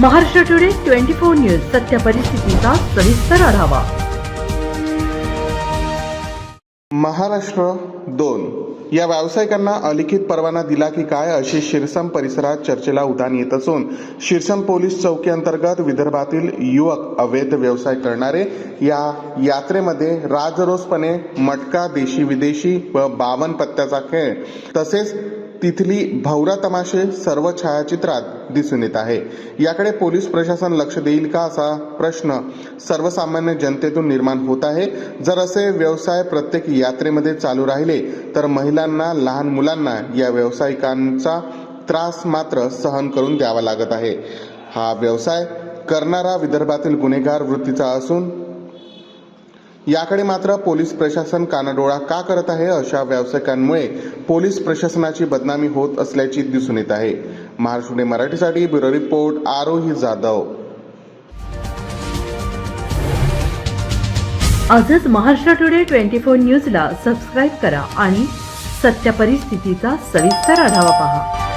Maharashtra today twenty four news सत्य परिस्थितीचा सविस्तर आढावा. महाराष्ट्र दोन. या व्यावसायिकांना अलिखित परवाना दिला की काय अशी शिरसम परिसरात चर्चेला उधाण येत असून शिरसम पोलीस चौकी अंतर्गत विदर्भातील युवक अवैध व्यवसाय करणारे या यात्रेमध्ये राजरोसपणे मटका देशी विदेशी व बावन पत्त्याचा खेळ तसेच तिथली भावरा तमाशे सर्व छायाचित्रात दिसून येत आहे. याकडे पोलीस प्रशासन लक्ष देईल का असा प्रश्न सर्वसामान्य जनतेतून निर्माण होत आहे. जर असे व्यवसाय प्रत्येक यात्रेमध्ये चालू राहिले तर महिलांना लहान मुलांना या व्यावसायिकांचा त्रास मात्र सहन करून द्यावा लागत आहे. हा व्यवसाय करणारा विदर्भातील गुन्हेगार वृत्तीचा असून याकडे मात्र पोलीस प्रशासन कानाडोळा का करत आहे अशा व्यावसायिकांमुळे पोलीस प्रशासनाची बदनामी होत असल्याची दिसून येत आहे. महाराष्ट्र मराठीसाठी ब्युरो रिपोर्ट आरोही जाधव. आजच महाराष्ट्र टुडे ट्वेंटी फोर न्यूजला सबस्क्राईब करा आणि सत्य परिस्थितीचा सविस्तर आढावा पहा.